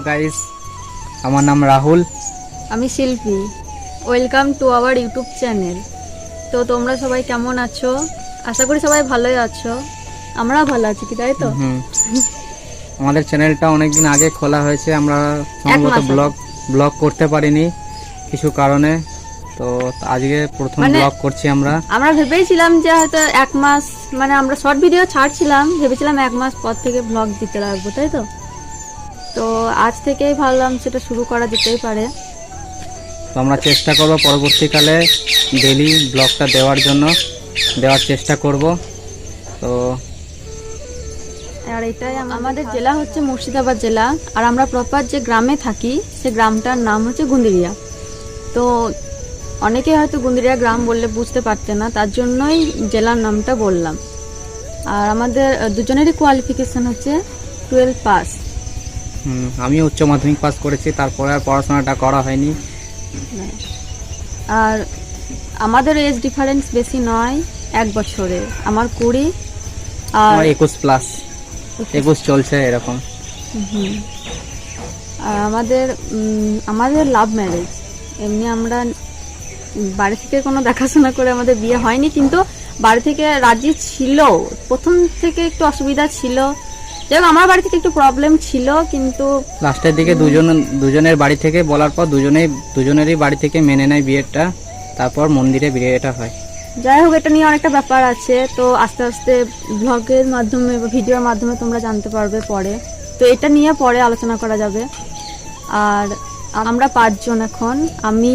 Guys আমার নাম রাহুল। আমি শিল্পী। Welcome to our YouTube channel তো তোমরা সবাই কেমন আছো? আশা করি সবাই ভালোই আছো। আমরা ভালো আছি কি তাই তো? আমাদের চ্যানেলটা অনেকদিন আগে খোলা হয়েছে। আমরা সম্ভবত ব্লগ ব্লগ করতে পারিনি কিছু কারণে। তো আজকে প্রথম মানে- ব্লগ করছি আমরা। আমরা ভেবেছিলাম যে হয়তো এক মাস মানে আমরা শর্ট ভিডিও ছাড়ছিলাম। ভেবেছিলাম এক মাস পর থেকে ব্লগ দিতে লাগবো তাই তো? তো আজ থেকেই ভাবলাম সেটা শুরু করা যেতেই পারে। তো আমরা চেষ্টা করব পরবর্তীকালে ডেলি ব্লগটা দেওয়ার জন্য দেওয়ার চেষ্টা করব। তো আর এটাই আমাদের জেলা হচ্ছে মুর্শিদাবাদ জেলা আর আমরা প্রপার যে গ্রামে থাকি সে গ্রামটার নাম হচ্ছে গুন্দিরিয়া। তো অনেকে হয়তো গুন্দিরিয়া গ্রাম বললে বুঝতে পারতে না তার জন্যই জেলার নামটা বললাম। আর আমাদের দুজনেরই কোয়ালিফিকেশন হচ্ছে টুয়েলভ পাস হুম, আমি উচ্চ মাধ্যমিক পাস করেছি তারপরে আর পড়াশোনাটা করা হয়নি। আর আমাদের এজ ডিফারেন্স বেশি নয় এক বছরে। আমার কুড়ি আর একুশ প্লাস একুশ। চলছে এরকম। আর আমাদের আমাদের লাভ ম্যারেজ এমনি আমরা বাড়ি থেকে কোনো দেখাশোনা করে আমাদের বিয়ে হয়নি কিন্তু বাড়ি থেকে রাজি ছিল। প্রথম থেকে একটু অসুবিধা ছিল। যাই আমার বাড়ি থেকে একটু প্রবলেম ছিল কিন্তু লাস্টের দিকে দুজন দুজনের বাড়ি থেকে বলার পর দুজনেই দুজনেরই বাড়ি থেকে মেনে নেয় বিয়েটা। তারপর মন্দিরে বিয়েটা হয়। যাই হোক এটা নিয়ে অনেকটা ব্যাপার আছে। তো আস্তে আস্তে ব্লগের মাধ্যমে বা ভিডিওর মাধ্যমে তোমরা জানতে পারবে পরে। তো এটা নিয়ে পরে আলোচনা করা যাবে। আর আমরা পাঁচজন এখন। আমি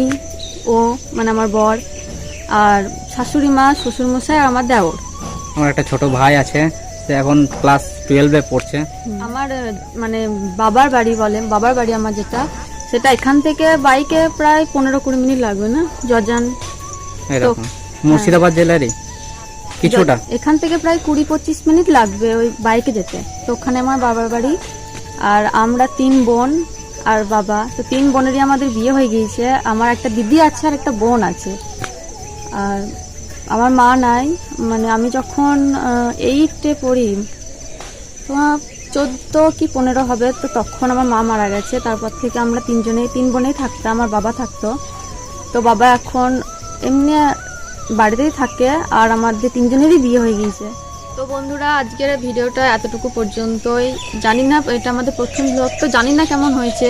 ও মানে আমার বর আর শাশুড়ি মা শ্বশুরমশাই আর আমার দেওর। আমার একটা ছোট ভাই আছে। সে এখন ক্লাস টুয়েলভে পড়ছে। আমার মানে বাবার বাড়ি বলে বাবার বাড়ি আমার যেটা সেটা এখান থেকে বাইকে প্রায় পনেরো কুড়ি মিনিট লাগবে না জজান এরকম। মুর্শিদাবাদ জেলারই? কিছুটা? এখান থেকে প্রায় কুড়ি পঁচিশ মিনিট লাগবে ওই বাইকে যেতে। তো ওখানে আমার বাবার বাড়ি আর আমরা তিন বোন আর বাবা। তো তিন বোনেরই আমাদের বিয়ে হয়ে গিয়েছে। আমার একটা দিদি আছে আর একটা বোন আছে। আর আমার মা নাই মানে আমি যখন এইটে পড়ি তোমার চোদ্দ কি পনেরো হবে, তো তখন আমার মা মারা গেছে। তারপর থেকে আমরা তিনজনেই, তিন বোনেই থাকতাম, আমার বাবা থাকতো। তো বাবা এখন এমনি বাড়িতেই থাকে, আর আমাদের তিনজনেরই বিয়ে হয়ে গিয়েছে। তো বন্ধুরা, আজকের ভিডিওটা এতটুকু পর্যন্তই। জানি না, এটা আমাদের প্রথম ব্লগ তো জানি না কেমন হয়েছে।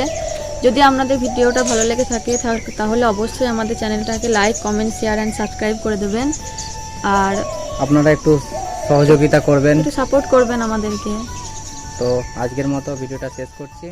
যদি আপনাদের ভিডিওটা ভালো লেগে থাকে তাহলে অবশ্যই আমাদের চ্যানেলটাকে like comment share and subscribe করে দেবেন। আর আপনারা একটু সহযোগিতা করবেন। একটু সাপোর্ট করবেন আমাদেরকে। তো আজকের মতো ভিডিওটা শেষ করছি।